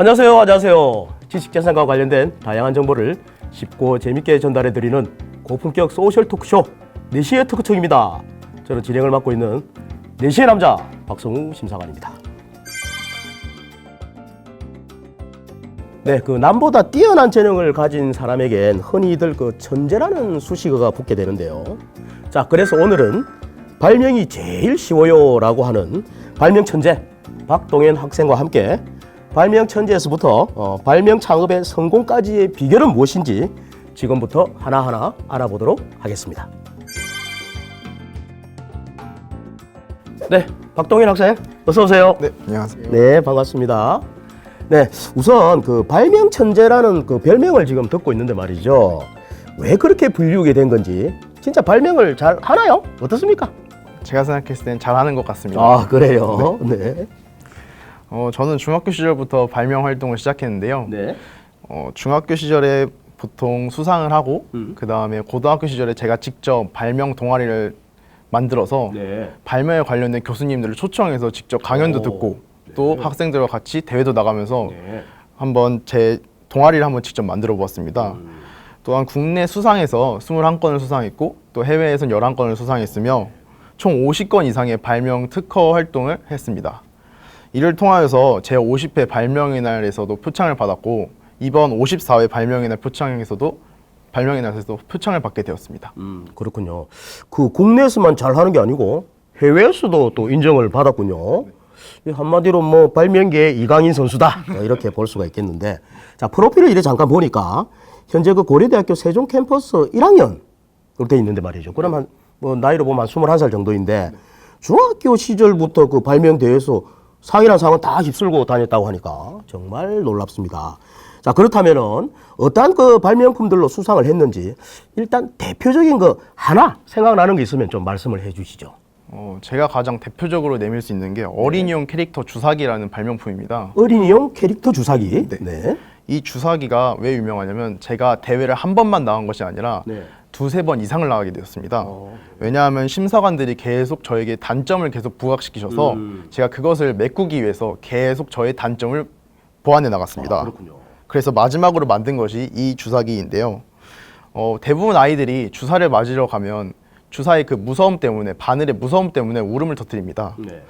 안녕하세요. 안녕하세요. 지식재산과 관련된 다양한 정보를 쉽고 재밌게 전달해 드리는 고품격 소셜 토크쇼 4시의 토크청입니다. 저는 진행을 맡고 있는 4시의 남자 박성우 심사관입니다. 네, 그 남보다 뛰어난 재능을 가진 사람에겐 흔히들 그 천재라는 수식어가 붙게 되는데요. 자, 그래서 오늘은 발명이 제일 쉬워요라고 하는 발명 천재 박동현 학생과 함께 발명 천재에서부터 어, 발명 창업의 성공까지의 비결은 무엇인지 지금부터 하나하나 알아보도록 하겠습니다. 네, 박동현 학생 어서 오세요. 네, 안녕하세요. 네, 반갑습니다. 네, 우선 그 발명 천재라는 그 별명을 지금 듣고 있는데 말이죠. 왜 그렇게 불리우게 된 건지 진짜 발명을 잘 하나요? 어떻습니까? 제가 생각했을 땐 잘하는 것 같습니다. 아, 그래요. 네. 어, 저는 중학교 시절부터 발명 활동을 시작했는데요. 네. 어, 중학교 시절에 보통 수상을 하고 음. 그 다음에 고등학교 시절에 제가 직접 발명 동아리를 만들어서 네. 발명에 관련된 교수님들을 초청해서 직접 강연도 오, 듣고 또 학생들과 같이 대회도 나가면서 네. 한번 제 동아리를 한번 직접 만들어 보았습니다. 음. 또한 국내 수상에서 21건을 수상했고 또 해외에선 11건을 수상했으며 총 50건 이상의 발명 특허 활동을 했습니다. 이를 통하여서 제 50회 발명의 날에서도 표창을 받았고 이번 54회 발명의 날 표창에서도 발명의 날에서도 표창을 받게 되었습니다. 음, 그렇군요. 그 국내에서만 잘 하는 게 아니고 해외에서도 또 인정을 받았군요. 이 한마디로 뭐 발명계의 이강인 선수다 뭐 이렇게 볼 수가 있겠는데 자 프로필을 이래 잠깐 보니까 현재 그 고려대학교 세종 캠퍼스 1학년 그렇게 돼 있는데 말이죠. 그러면 뭐 나이로 보면 한 21살 정도인데 중학교 시절부터 그 발명 대회에서 상이란 상은 다 휩쓸고 다녔다고 하니까 정말 놀랍습니다. 자 그렇다면은 어떠한 그 발명품들로 수상을 했는지 일단 대표적인 거 하나 생각나는 게 있으면 좀 말씀을 해 주시죠. 어, 제가 가장 대표적으로 내밀 수 있는 게 어린이용 캐릭터 주사기라는 발명품입니다. 어린이용 캐릭터 주사기. 네. 네. 이 주사기가 왜 유명하냐면 제가 대회를 한 번만 나간 것이 아니라 네. 두세 번 이상을 나가게 되었습니다. 어. 왜냐하면 심사관들이 계속 저에게 단점을 계속 부각시키셔서 음. 제가 그것을 메꾸기 위해서 계속 저의 단점을 보완해 나갔습니다. 아, 그렇군요. 그래서 마지막으로 만든 것이 이 주사기인데요. 어, 대부분 아이들이 주사를 맞으러 가면 주사의 그 무서움 때문에 바늘의 무서움 때문에 울음을 터뜨립니다. 네.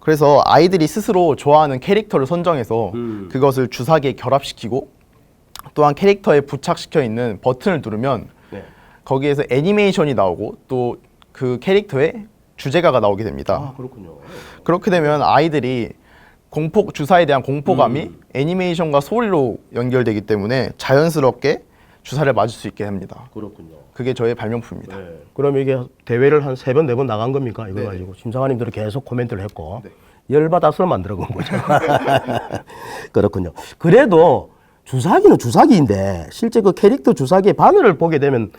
그래서 아이들이 스스로 좋아하는 캐릭터를 선정해서 음. 그것을 주사기에 결합시키고 또한 캐릭터에 부착시켜 있는 버튼을 누르면 네. 거기에서 애니메이션이 나오고 또 그 캐릭터의 주제가가 나오게 됩니다. 아 그렇군요. 그렇게 되면 아이들이 공포 주사에 대한 공포감이 음. 애니메이션과 소리로 연결되기 때문에 자연스럽게 주사를 맞을 수 있게 합니다. 그렇군요. 그게 저의 발명품입니다. 네. 그럼 이게 대회를 한 세 번 네 번 나간 겁니까? 이거 네. 가지고 심사관님들이 계속 코멘트를 했고 네. 열받아서 만들어 본 거죠. 그렇군요. 그래도 주사기는 주사기인데 실제 그 캐릭터 주사기의 바늘을 보게 되면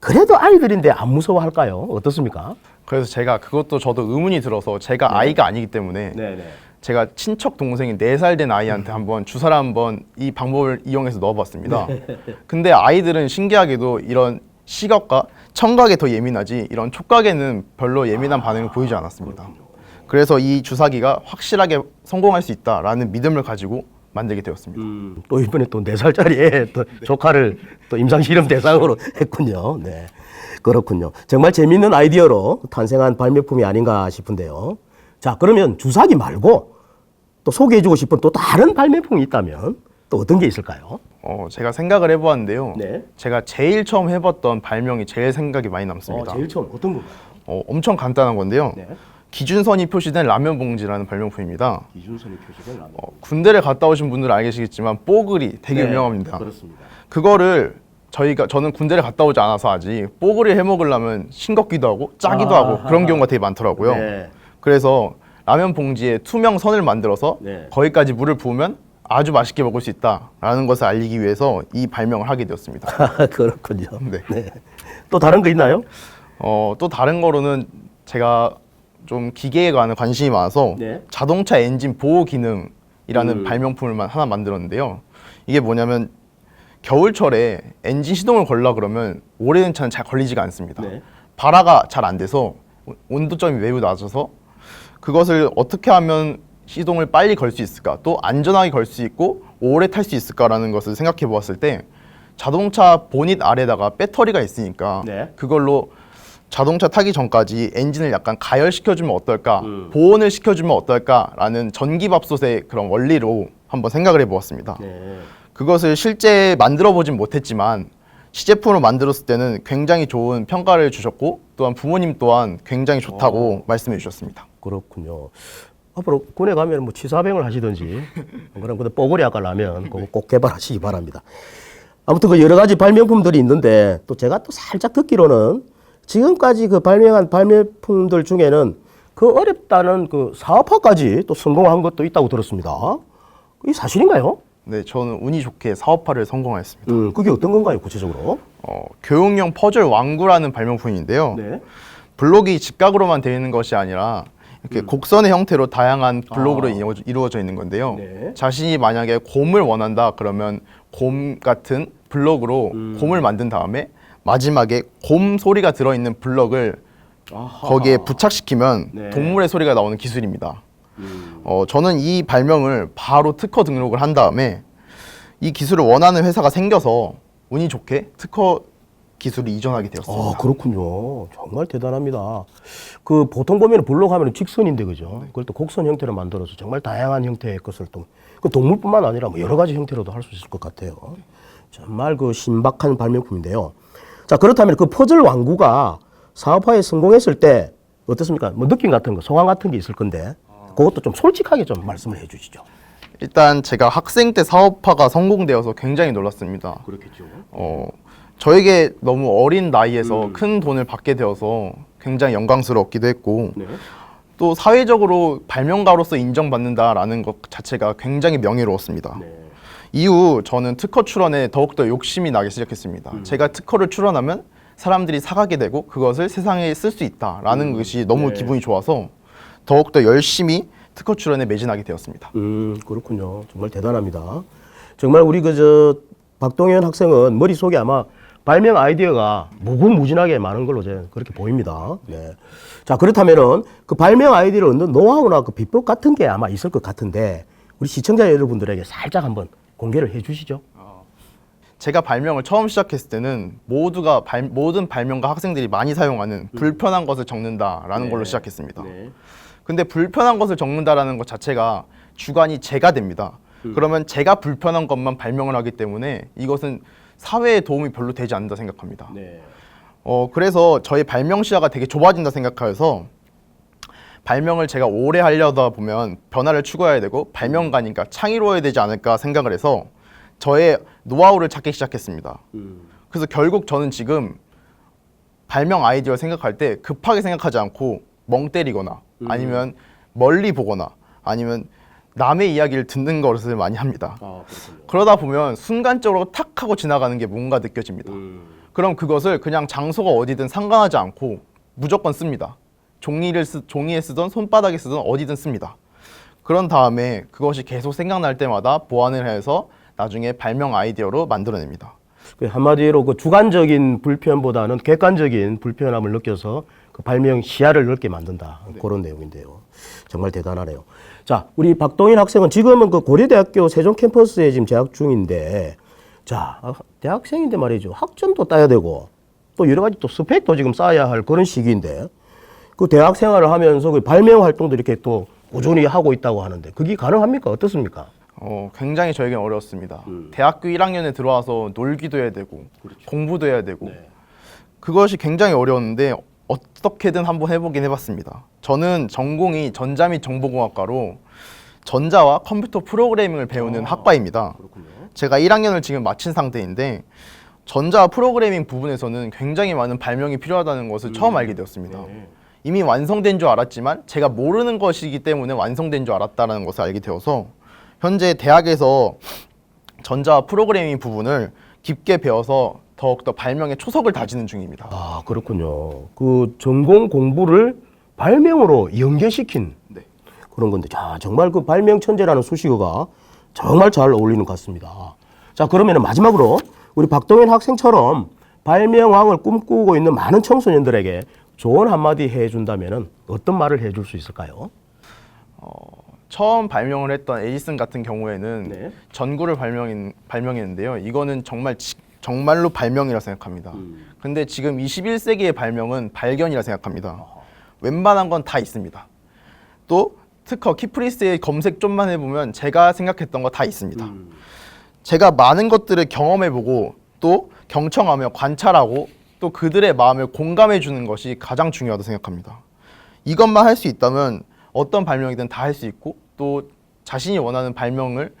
그래도 아이들인데 안 무서워할까요? 어떻습니까? 그래서 제가 그것도 저도 의문이 들어서 제가 아이가 아니기 때문에 네네. 제가 친척 동생이 네 살 된 아이한테 한번 주사를 한번 이 방법을 이용해서 넣어봤습니다. 근데 아이들은 신기하게도 이런 시각과 청각에 더 예민하지 이런 촉각에는 별로 예민한 반응을 보이지 않았습니다. 그래서 이 주사기가 확실하게 성공할 수 있다라는 믿음을 가지고 만들게 되었습니다. 음, 또 이번에 또 네 살짜리 또 조카를 또 임상 실험 대상으로 했군요. 네. 그렇군요. 정말 재미있는 아이디어로 탄생한 발명품이 아닌가 싶은데요. 자, 그러면 주사기 말고 또 소개해주고 싶은 또 다른 발명품이 있다면 또 어떤 게 있을까요? 어, 제가 생각을 해보았는데요. 네. 제가 제일 처음 해봤던 발명이 제일 생각이 많이 남습니다. 어, 제일 처음 어떤 건가요? 어, 엄청 간단한 건데요. 네. 기준선이 표시된 라면 봉지라는 발명품입니다. 기준선이 표시된 라면. 어, 군대를 갔다 오신 분들은 알겠지만 뽀글이 되게 네, 유명합니다. 그렇습니다. 그거를 저희가 저는 군대를 갔다 오지 않아서 아직 뽀글이 해 먹으려면 싱겁기도 하고 짜기도 아, 하고 그런 경우가 되게 많더라고요. 네. 그래서 라면 봉지에 투명 선을 만들어서 네. 거기까지 물을 부으면 아주 맛있게 먹을 수 있다라는 것을 알리기 위해서 이 발명을 하게 되었습니다. 그렇군요. 네. 네. 또 다른 거 있나요? 어, 또 다른 거로는 제가 좀 기계에 관한 관심이 많아서 네. 자동차 엔진 보호 기능이라는 음. 발명품을 마- 하나 만들었는데요. 이게 뭐냐면 겨울철에 엔진 시동을 걸라 그러면 오래된 차는 잘 걸리지가 않습니다. 네. 발화가 잘 안 돼서 온- 온도점이 매우 낮아서 그것을 어떻게 하면 시동을 빨리 걸 수 있을까? 또 안전하게 걸 수 있고 오래 탈 수 있을까라는 것을 생각해 보았을 때 자동차 보닛 아래다가 배터리가 있으니까 네. 그걸로 자동차 타기 전까지 엔진을 약간 가열시켜주면 어떨까, 음. 보온을 시켜주면 어떨까라는 전기밥솥의 그런 원리로 한번 생각을 해보았습니다. 네. 그것을 실제 만들어 보진 못했지만 시제품으로 만들었을 때는 굉장히 좋은 평가를 주셨고 또한 부모님 또한 굉장히 좋다고 말씀해 주셨습니다. 그렇군요. 앞으로 군에 가면 뭐 치사병을 하시든지 그럼 근데 뽀글이 아까 라면 그거 꼭 개발하시기 바랍니다. 아무튼 그 여러 가지 발명품들이 있는데 또 제가 또 살짝 듣기로는 지금까지 그 발명한 발명품들 중에는 그 어렵다는 그 사업화까지 또 성공한 것도 있다고 들었습니다. 이 사실인가요? 네, 저는 운이 좋게 사업화를 성공하였습니다. 음, 그게 어떤 건가요, 구체적으로? 어, 교육용 퍼즐 왕구라는 발명품인데요. 네. 블록이 직각으로만 되어 있는 것이 아니라 이렇게 곡선의 형태로 다양한 블록으로 이루어- 이루어져 있는 건데요. 네. 자신이 만약에 곰을 원한다 그러면 곰 같은 블록으로 곰을 만든 다음에 마지막에 곰 소리가 들어 있는 블록을 거기에 부착시키면 네. 동물의 소리가 나오는 기술입니다. 어, 저는 이 발명을 바로 특허 등록을 한 다음에 이 기술을 원하는 회사가 생겨서 운이 좋게 특허 기술을 이전하게 되었습니다. 아, 그렇군요. 정말 대단합니다. 그 보통 보면 블록 하면 직선인데 그죠? 그걸 또 곡선 형태로 만들어서 정말 다양한 형태의 것을 또 그 동물뿐만 아니라 뭐 여러 가지 형태로도 할 수 있을 것 같아요. 정말 그 신박한 발명품인데요. 자, 그렇다면 그 퍼즐 왕구가 사업화에 성공했을 때 어떻습니까? 뭐 느낌 같은 거, 소감 같은 게 있을 건데 그것도 좀 솔직하게 좀 말씀을 해 주시죠. 일단 제가 학생 때 사업화가 성공되어서 굉장히 놀랐습니다. 그렇겠죠. 어, 저에게 너무 어린 나이에서 큰 돈을 받게 되어서 굉장히 영광스럽기도 했고 네. 또 사회적으로 발명가로서 인정받는다라는 것 자체가 굉장히 명예로웠습니다. 네. 이후 저는 특허 출원에 더욱더 욕심이 나기 시작했습니다. 제가 특허를 출원하면 사람들이 사가게 되고 그것을 세상에 쓸 수 있다라는 것이 너무 네. 기분이 좋아서 더욱더 열심히 특허 출원에 매진하게 되었습니다. 음, 그렇군요. 정말 대단합니다. 정말 우리 그저 박동현 학생은 머릿속에 아마 발명 아이디어가 무궁무진하게 많은 걸로 제 그렇게 보입니다. 네. 자, 그렇다면은 그 발명 아이디어를 얻는 노하우나 그 비법 같은 게 아마 있을 것 같은데 우리 시청자 여러분들에게 살짝 한번 공개를 해 주시죠. 제가 발명을 처음 시작했을 때는 모두가 발- 모든 발명가 학생들이 많이 사용하는 불편한 것을 적는다라는 네. 걸로 시작했습니다. 근데 불편한 것을 적는다라는 것 자체가 주관이 제가 됩니다. 그러면 제가 불편한 것만 발명을 하기 때문에 이것은 사회에 도움이 별로 되지 않는다 생각합니다. 네. 어 그래서 저의 발명 시야가 되게 좁아진다 생각하여서 발명을 제가 오래 하려다 보면 변화를 추구해야 되고 발명가니까 창의로워야 되지 않을까 생각을 해서 저의 노하우를 찾기 시작했습니다. 그래서 결국 저는 지금 발명 아이디어를 생각할 때 급하게 생각하지 않고 멍 때리거나 아니면 멀리 보거나 아니면 남의 이야기를 듣는 것을 많이 합니다. 아. 그러다 보면 순간적으로 탁 하고 지나가는 게 뭔가 느껴집니다. 그럼 그것을 그냥 장소가 어디든 상관하지 않고 무조건 씁니다. 종이를 쓰, 종이에 쓰던 손바닥에 쓰던 어디든 씁니다. 그런 다음에 그것이 계속 생각날 때마다 보완을 해서 나중에 발명 아이디어로 만들어냅니다. 그 한마디로 그 주관적인 불편보다는 객관적인 불편함을 느껴서 그 발명 시야를 넓게 만든다 그런 내용인데요. 정말 대단하네요. 자, 우리 박동인 학생은 지금은 그 고려대학교 세종 캠퍼스에 지금 재학 중인데, 자, 아, 대학생인데 말이죠. 학점도 따야 되고 또 여러 가지 또 스펙도 지금 쌓아야 할 그런 시기인데, 그 대학 생활을 하면서 그 발명 활동도 이렇게 또 꾸준히 하고 있다고 하는데, 그게 가능합니까? 어떻습니까? 어, 굉장히 저에겐 어려웠습니다. 대학교 1학년에 들어와서 놀기도 해야 되고 공부도 해야 되고 그것이 굉장히 어려웠는데 어떻게든 한번 해보긴 해봤습니다. 저는 전공이 전자 및 정보공학과로 전자와 컴퓨터 프로그래밍을 배우는 학과입니다. 제가 1학년을 지금 마친 상태인데 전자 프로그래밍 부분에서는 굉장히 많은 발명이 필요하다는 것을 처음 알게 되었습니다. 이미 완성된 줄 알았지만 제가 모르는 것이기 때문에 완성된 줄 알았다는 것을 알게 되어서 현재 대학에서 전자 프로그래밍 부분을 깊게 배워서 더욱더 발명의 초석을 다지는 중입니다. 아, 그렇군요. 그 전공 공부를 발명으로 연계시킨 네. 그런 건데, 자, 정말 그 발명 천재라는 수식어가 정말 잘 어울리는 것 같습니다. 자, 그러면 마지막으로 우리 박동현 학생처럼 발명왕을 꿈꾸고 있는 많은 청소년들에게 조언 한마디 해준다면 어떤 말을 해줄 수 있을까요? 처음 발명을 했던 에디슨 같은 경우에는 네. 전구를 발명인, 발명했는데요. 이거는 정말 지- 정말로 발명이라 생각합니다. 근데 지금 21세기의 발명은 발견이라 생각합니다. 웬만한 건 다 있습니다. 또 특허 키프리스의 검색 좀만 해보면 제가 생각했던 거 다 있습니다. 제가 많은 것들을 경험해보고 또 경청하며 관찰하고 또 그들의 마음을 공감해 주는 것이 가장 중요하다고 생각합니다. 이것만 할 수 있다면 어떤 발명이든 다 할 수 있고 또 자신이 원하는 발명을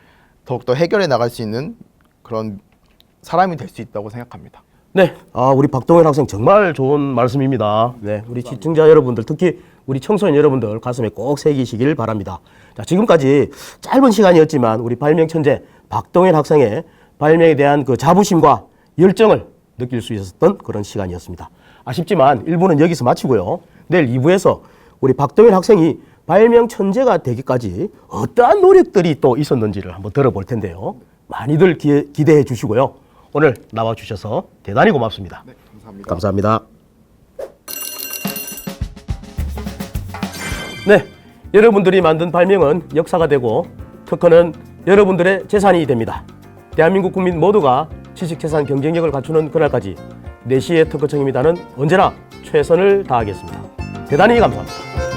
더욱더 해결해 나갈 수 있는 그런 사람이 될 수 있다고 생각합니다. 네, 아, 우리 박동현 학생 정말 좋은 말씀입니다. 네, 우리 시청자 여러분들, 특히 우리 청소년 여러분들 가슴에 꼭 새기시길 바랍니다. 자, 지금까지 짧은 시간이었지만 우리 발명 천재 박동현 학생의 발명에 대한 그 자부심과 열정을 느낄 수 있었던 그런 시간이었습니다. 아쉽지만 1부는 여기서 마치고요. 내일 2부에서 우리 박동현 학생이 발명 천재가 되기까지 어떠한 노력들이 또 있었는지를 한번 들어볼 텐데요. 많이들 기, 기대해 주시고요. 오늘 나와 주셔서 대단히 고맙습니다. 네, 감사합니다. 감사합니다. 네, 여러분들이 만든 발명은 역사가 되고 특허는 여러분들의 재산이 됩니다. 대한민국 국민 모두가 지식재산 경쟁력을 갖추는 그날까지 4시의 특허청입니다는 언제나 최선을 다하겠습니다. 대단히 감사합니다.